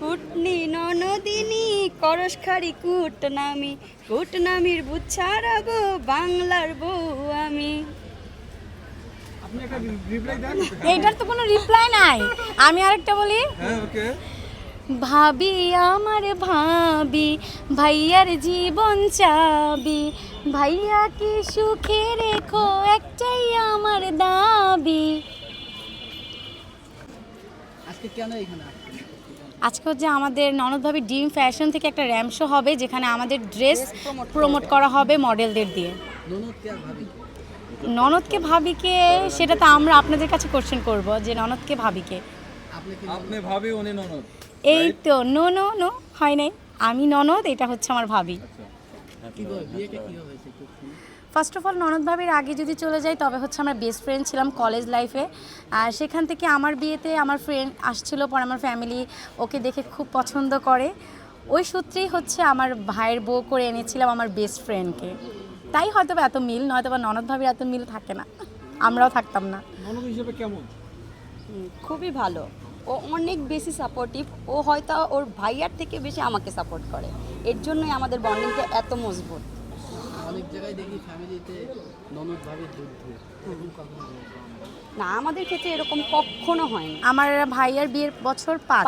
কুটনি ননদিনী করসখারি কুট নামি কুট নামির বুচ্ছারা গো বাংলার বউ আমি। আপনি একটা রিপ্লাই দেন। এইটার তো কোনো রিপ্লাই নাই। আমি আরেকটা বলি। হ্যাঁ ওকে। ভাবি আমার ভাবি ভাইয়ার জীবন চাবি। ভাইয়া কি সুখে রেখো একটাই আমার দাবি। আজকে কেন এখানে? আজকে হচ্ছে আমাদের ননদভাবি ডিম ফ্যাশন থেকে একটা র্যাম্প শো হবে যেখানে আমাদের ড্রেস প্রমোট করা হবে মডেলদের দিয়ে। ননদকে ভাবিকে? সেটা তো আমরা আপনাদের কাছে কোশ্চেন করব যে ননদকে ভাবিকে। আপনি ভাবি উনি ননদ। এই তো নো নো নো হয় নাই। আমি ননদ এটা হচ্ছে আমার ভাবি। কীভাবে বিয়েটা কীভাবে হয়েছে। ফার্স্ট অফ অল ননদ ভাবির আগে যদি চলে যাই তবে হচ্ছে আমার বেস্ট ফ্রেন্ড ছিলাম কলেজ লাইফে আর সেখান থেকে আমার বিয়েতে আমার ফ্রেন্ড আসছিল পর আমার ফ্যামিলি ওকে দেখে খুব পছন্দ করে। ওই সূত্রেই হচ্ছে আমার ভাইয়ের বউ করে এনেছিলাম আমার বেস্ট ফ্রেন্ডকে তাই হয়তো বা এত মিল নয়তো বা ননদ ভাবির এত মিল থাকে না। আমরাও থাকতাম না। ননদ হিসেবে কেমন? খুবই ভালো। ও অনেক বেশি সাপোর্টিভ ও হয়তো ওর ভাইয়ার থেকে বেশি আমাকে সাপোর্ট করে। এর জন্যই আমাদের বন্ডিংটা এত মজবুত। অনেক জায়গায় দেখি ফ্যামিলিতে ননদ ভাবির যুদ্ধ এরকম না আমাদের ক্ষেত্রে এরকম কখনো হয়নি। আমার ভাইয়ার বিয়ের বছর পাঁচ।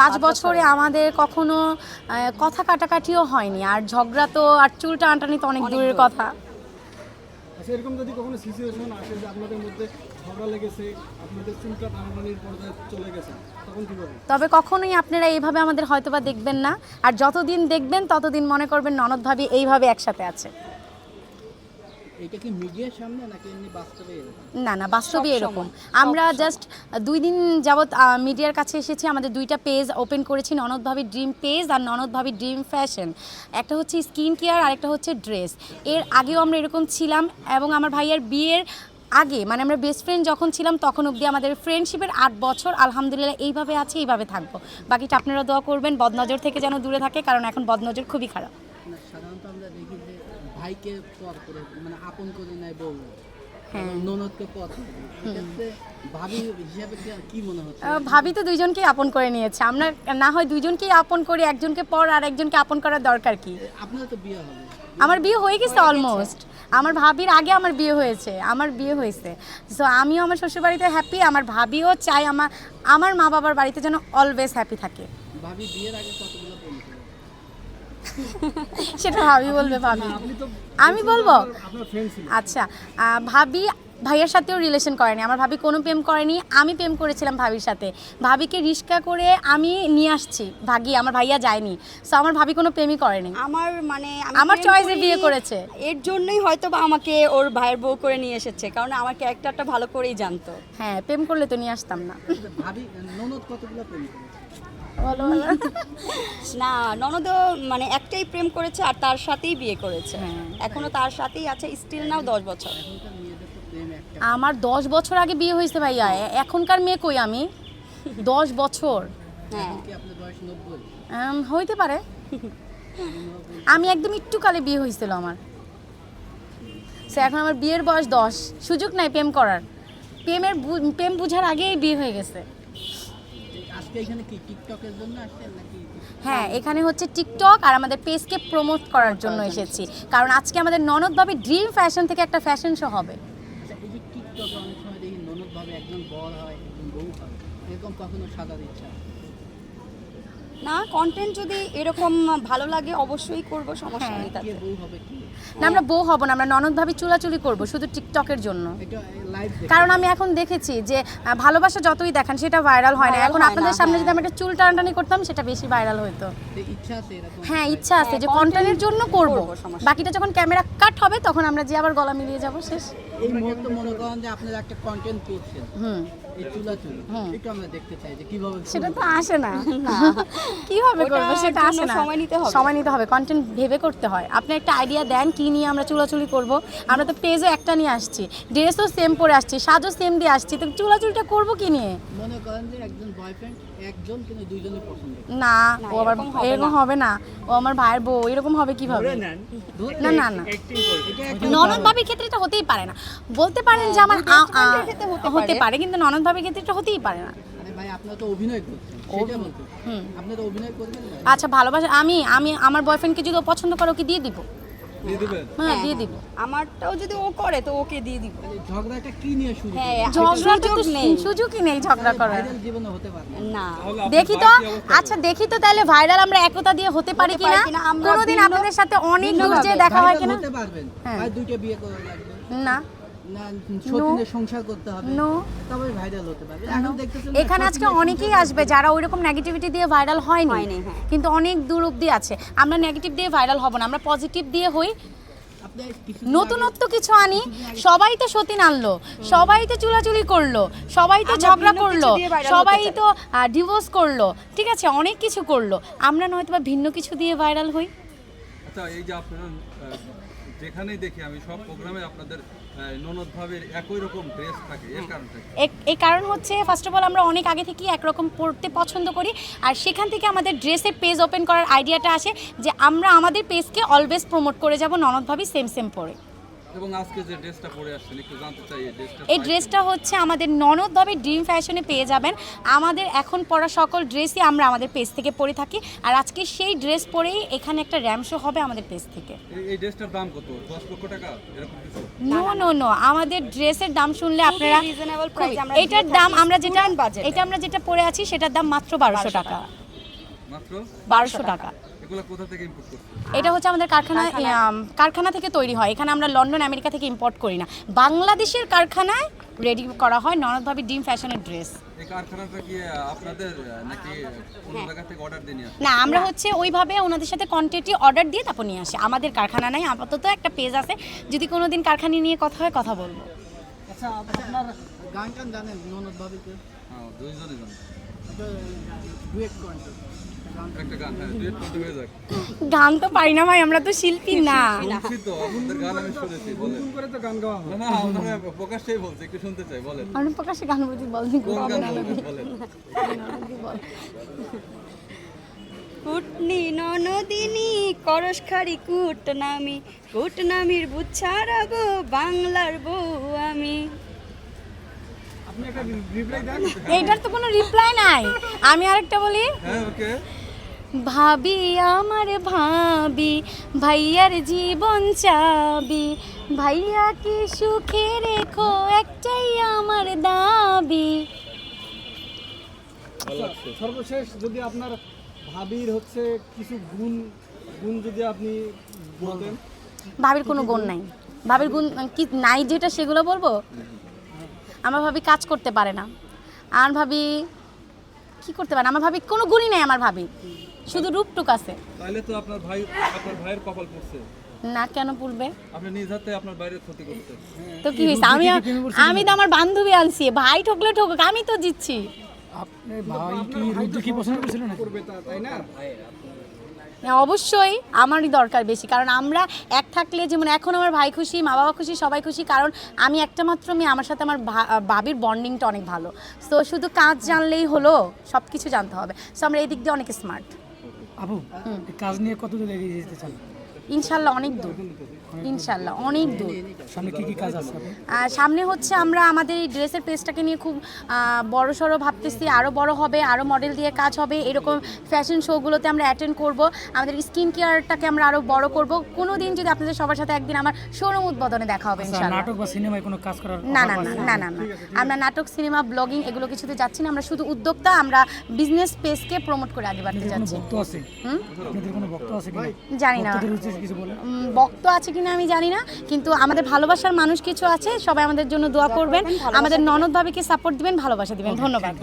পাঁচ, হ্যাঁ, বছরে। আমাদের কখনো কথা কাটাকাটিও হয়নি। আর ঝগড়া তো আর চুল টানটানি তো অনেক অনেক দূরের কথা। আচ্ছা এরকম যদি কখনো সিচুয়েশন আসে যে আপনাদের মধ্যে ঝগড়া লেগেছে আপনাদের চুলটা টানাটানির পর্যায়ে চলে গেছে তখন কি করবেন? তবে কখনোই আপনারা এইভাবে আমাদের হয়তোবা দেখবেন না। আর যতদিন দেখবেন ততদিন মনে করবেন ননদ ভাবি এইভাবে একসাথে আছে। এটা কি মিডিয়ার সামনে নাকি এমনি বাস্তবে না না বাস্তবে এরকম। আমরা জাস্ট দুই দিন যাবৎ মিডিয়ার কাছে এসেছি আমাদের দুইটা পেজ ওপেন করেছি ননদ ভাবি ড্রিম পেজ আর ননদ ভাবি ড্রিম ফ্যাশন একটা হচ্ছে স্কিন কেয়ার আর একটা হচ্ছে ড্রেস এর আগেও আমরা এরকম ছিলাম এবং আমার ভাইয়ের বিয়ের আগে মানে আমরা বেস্ট ফ্রেন্ড যখন ছিলাম তখন অবধি আমাদের ফ্রেন্ডশিপের আট বছর আলহামদুলিল্লাহ এইভাবে আছে এইভাবে থাকব। বাকিটা আপনারা দোয়া করবেন বদনজর থেকে যেন দূরে থাকে কারণ এখন বদনজর খুবই খারাপ। না সাধারণত আমরা দেখি যে ভাইকে পর করে মানে আপন করে নেয় বউ। হ্যাঁ। ননদকে পর করে ভাবি তো দুইজনকেই আপন করে নিয়েছে। আমরা না হয় দুইজনকেই আপন করি একজনকে পর আর একজনকে আপন করার দরকার কি? আপনার তো বিয়ে হবে। আমার বিয়ে হয়ে গেছে অলমোস্ট আমার ভাবির আগে আমার বিয়ে হয়েছে আমার বিয়ে হয়েছে। সো আমিও আমার শ্বশুরবাড়িতে হ্যাপি আমার ভাবিও চাই আমার আমার মা বাবার বাড়িতে যেন অলওয়েজ হ্যাপি থাকে। ভাবি বিয়ের আগে কতগুলো সেটা ভাবি বলবে ভাবি। আমি বলব? আচ্ছা ভাবি ভাইয়ের সাথেও রিলেশন করেনি। আমার ভাবি কোনো প্রেম করেনি আমি প্রেম করেছিলাম ভাবির সাথে। ভাবিকে রিস্কা করে আমি নিয়ে আসছি ভাগি আমার ভাইয়া যায়নি। সো আমার ভাবি কোনো প্রেমই করেনি। আমার মানে আমার করিনি, বিয়ে করেছে। এর জন্যই হয়তো বা আমাকে ওর ভাইয়ের বউ করে নিয়ে এসেছে কারণ আমার ক্যারেক্টারটা ভালো করেই জানতো। হ্যাঁ প্রেম করলে তো নিয়ে আসতাম না। ভাবি ননদ কতগুলো প্রেম করেছে? বলো। না ননদও মানে একটাই প্রেম করেছে আর তার সাথেই বিয়ে করেছে। হ্যাঁ। এখনও তার সাথেই আছে স্টিল নাও দশ বছর। আমার দশ বছর আগে বিয়ে হয়েছে ভাইয়া এখনকার মেয়ে কই আমি? দশ বছর। হ্যাঁ। হইতে পারে। আমি একদম একটু কালে বিয়ে হয়েছিল আমার। সে এখন আমার বিয়ের বয়স দশ। সুযোগ নাই প্রেম করার। প্রেমের প্রেম বুঝার আগেই বিয়ে হয়ে গেছে। আজকে এখানে কি টিকটকের জন্য আসছেন নাকি? হ্যাঁ এখানে হচ্ছে টিকটক আর আমাদের পেজকে প্রমোট করার জন্য এসেছি। কারণ আজকে আমাদের ননদ ভাবে ড্রিম ফ্যাশন থেকে একটা ফ্যাশন শো হবে। আচ্ছা এই যে টিকটকে অনেক সময় দেখি ননদ ভাবে একজন বর হয় একজন বউ হয় এরকম কখনো সাদা ইচ্ছা না কন্টেন্ট যদি এরকম ভালো লাগে অবশ্যই করব সমস্যা নেই তাতে। বউ হবে কি? না আমরা বউ হব না আমরা ননদ ননদভাবে চুলাচুলি করব শুধু টিকটকের জন্য। কারণ আমি এখন দেখেছি যে ভালোবাসা যতই দেখান সেটা ভাইরাল হয় না। এখন আপনাদের সামনে হ্যাঁ। যদি আমি একটা চুল টানাটানি করতাম সেটা বেশি ভাইরাল হতো ইচ্ছা আছে এরকম। হ্যাঁ ইচ্ছা আছে হ্যাঁ, যে কন্টেন্টের জন্য করব বাকিটা যখন ক্যামেরা কাট হবে তখন আমরা যে আবার গলা মিলিয়ে যাব শেষ। এই মুহূর্তে মনে করেন যে আপনারা একটা কন্টেন্ট করছেন। হুম। এই চুলা চুলি হুম। এটা আমরা দেখতে চাই যে কীভাবে সেটা তো আসে না। কীভাবে করব সেটা আসে না। সময় নিতে হবে। সময় নিতে হবে কন্টেন্ট ভেবে করতে হয়। আপনি একটা আইডিয়া দেন কি নিয়ে আমরা চুলাচুলি করব। আমরা তো পেজও একটা নিয়ে আসছি ড্রেসও সেম পরে আসছি সাজও সেম দিয়ে আসছি তো চুলাচুলিটা করব কি নিয়ে? মনে করেন যে একজন বয়ফ্রেন্ড একজন কিন্তু দুইজনের পছন্দ না ও আবার এরকম হবে না। ও আমার ভাইয়ের বউ এরকম হবে কীভাবে? না না না। ননদ ভাবির ক্ষেত্রে এটা হতেই পারে না। বলতে পারেন যে আমার দুই best আ- আ- friend এর ক্ষেত্রে হতে। পারে কিন্তু ননদ ভাবির ক্ষেত্রে এটা হতেই পারে না। আরে ভাই আপনারা তো অভিনয় করছেন সেটা বলতে হুম। আপনি তো অভিনয় করবেন না? আচ্ছা ভালোবাসা আমি আমি আমার বয়ফ্রেন্ডকে যদি ও পছন্দ করে ওকে দিয়ে দিব। হ্যাঁ দিয়ে দিব। আমারটাও যদি ও করে তো ওকে দিয়ে দিব। ঝগড়াটা কি নিয়ে শুরু হ্যাঁ ঝগড়াটা তো সুযোগই নেই ঝগড়া করার। জীবনে হতে পারে না। দেখি তো আচ্ছা দেখি তো তাহলে ভাইরাল আমরা একতা দিয়ে হতে পারি কিনা? কোনোদিন আপনাদের সাথে অনেক দূর যে দেখা হয় কিনা? হতে পারবেন। হ্যাঁ। আর দুইটা বিয়ে করা লাগবে। না। না সতীনের সংসার করতে হবে। No. তবে ভাইরাল হতে পারবে এখন দেখতেছেন এখানে আজকে অনেকেই আসবে যারা ওইরকম নেগেটিভিটি দিয়ে ভাইরাল হয়নি। হ্যাঁ। কিন্তু অনেক দূর অব্দি আছে। আমরা নেগেটিভ দিয়ে ভাইরাল হব না আমরা পজিটিভ দিয়ে হই। নতুনত্ব কিছু আনি। সবাই তো সতীন আনলো। সবাই তো চুলাচুলি করল। সবাই তো ঝগড়া করল। সবাই তো ডিভোর্স করল। ঠিক আছে অনেক কিছু করল। আমরা নয়তো বা ভিন্ন কিছু দিয়ে ভাইরাল হই। আচ্ছা এই যে আপনারা আহ, যেখানেই দেখি আমি, সব প্রোগ্রামে আপনাদের একই রকম ড্রেস থাকে, এর কারণটা এই কারণ হচ্ছে ফার্স্ট অফ অল আমরা অনেক আগে থেকেই একরকম পড়তে পছন্দ করি, আর সেখান থেকে আমাদের ড্রেসের পেজ ওপেন করার আইডিয়াটা আসে যে আমরা আমাদের পেজকে অলওয়েজ প্রমোট করে যাব ননদ ভাবি সেম সেম পরে। এবং আজকে যে ড্রেসটা পরে আসছেন একটু জানতে চাই এই ড্রেসটা এই ড্রেসটা হচ্ছে আমাদের ননদ ভাবে ড্রিম ফ্যাশনে পেয়ে যাবেন। আমাদের এখন পরা সকল ড্রেসই আমরা আমাদের পেজ থেকে পরে থাকি। আর আজকে সেই ড্রেস পরেই এখানে একটা র্যাম শো হবে আমাদের পেজ থেকে। এই- এই ড্রেসটার দাম কত? দশ লক্ষ টাকা? এরকম কিছু? নো নো নো আমাদের ড্রেসের দাম শুনলে আপনারা আমরা এটার দাম আমরা যেটা এটা আমরা যেটা পরে আছি সেটার দাম মাত্র বারোশো টাকা। মাত্র? বারোশো টাকা। এগুলো কোথা থেকে ইম্পোর্ট করছেন? এটা হচ্ছে আমাদের কারখানা কারখানা। থেকে তৈরি হয়। এখানে আমরা লন্ডন আমেরিকা থেকে ইম্পোর্ট করি না। বাংলাদেশের কারখানায় রেডি করা হয় ননদভাবে ডিম ফ্যাশনের ড্রেস এই কারখানাটা কি আহ, আপনাদের আহ, নাকি কোন জায়গা থেকে অর্ডার দিয়ে নিয়ে আসেন না আমরা হচ্ছে ওইভাবে ওনাদের সাথে কোয়ান্টিটি অর্ডার দিয়ে তারপর নিয়ে আসি। আমাদের কারখানা নাই আপাতত একটা পেজ আছে। যদি কোনো দিন কারখানা নিয়ে কথা হয় কথা বলব। আচ্ছা আপনার গান টান জানেন ননদ ভাবিকে হ্যাঁ দুইজনই জানেন। গান একটা গান হ্যাঁ গান তো পারি না ভাই আমরা তো শিল্পী না। আমি শুনেছি বলেন। ফোন করে তো গান গাওয়া না না আপনারা প্রকাশ্যেই বলছি একটু শুনতে চাই বলেন। আমরা প্রকাশ্যে গান বলছি বলছি কুটনি ননদিনী করস খারি কুট নামি কুট নামির বুচ্ছারাগো বাংলার বউ আমি আপনি একটা রিপ্লাই দেন এইটার তো কোনো রিপ্লাই নাই। আমি আরেকটা বলি। হ্যাঁ ভাবি আমার ভাবি ভাইয়ার জীবন চাবি। ভাইয়া কি সুখে রেখো একটাই আমার দাবি। সর্বশেষ যদি আপনার ভাবির হচ্ছে কিছু গুণ গুণ যদি আপনি বলতেন। ভাবির কোনো গুণ নাই। ভাবির গুণ কি নাই যেটা সেগুলো বলব? আমার ভাবি কাজ করতে পারে না। আর ভাবি কি করতে পারে না? আমার ভাবি কোনো গুণই নেই আমার ভাবি। শুধু রূপটুক আছে। তাহলে তো আপনার ভাই আপনার ভাইয়ের কপাল পড়ছে। না কেন পড়বে? আপনি নিজ হাতে আপনার বাইরের ক্ষতি করছেন। তো কি হয়েছে? আমি আমি তো আমার বান্ধবী আনছি। ভাই ঠকলে ঠকুক আমি তো জিতছি। করবে তা তাই না? হ্যাঁ, অবশ্যই আমারই দরকার বেশি। কারণ আমরা এক থাকলে যেমন এখন আমার ভাই খুশি মা বাবা খুশি সবাই খুশি কারণ আমি একটা মাত্র মেয়ে আমার সাথে আমার বাবির বন্ডিংটা অনেক ভালো। তো শুধু কাজ জানলেই হলো সব কিছু জানতে হবে। সো আমরা এই দিক দিয়ে অনেক স্মার্ট আবু কাজ নিয়ে কত দূর এগিয়ে যেতে চান? ইনশাল্লাহ অনেক দূর। ইনশাল্লাহ অনেক দূর। সামনে কি কি কাজ আছে সামনে হচ্ছে আমরা আমাদের এই ড্রেসের পেজটাকে নিয়ে খুব বড় সড়ো ভাবতেছি। আরও বড় হবে আরও মডেল দিয়ে কাজ হবে। এরকম ফ্যাশন শোগুলোতে আমরা অ্যাটেন্ড করব। আমাদের স্কিন কেয়ারটাকে আমরা আরও বড় করব। কোনো দিন যদি আপনাদের সবার সাথে একদিন আমার শোরুম উদ্বোধনে দেখা হবে আচ্ছা, ইনশাল্লাহ। নাটক বা সিনেমায় কোনো কাজ করার না না না না না না। আমরা নাটক সিনেমা ব্লগিং এগুলো কিছুতে যাচ্ছি না। আমরা শুধু উদ্যোক্তা আমরা বিজনেস পেজকে প্রমোট করে আগে বাড়তে যাচ্ছি। ভক্ত আছে? হুম? আপনাদের কোনো ভক্ত আছে জানি না। বক্ত আছে কিনা আমি জানি না কিন্তু আমাদের ভালোবাসার মানুষ কিছু আছে সবাই আমাদের জন্য দোয়া করবেন। আমাদের ননদ ভাবিকে সাপোর্ট দিবেন ভালোবাসা দিবেন। ধন্যবাদ।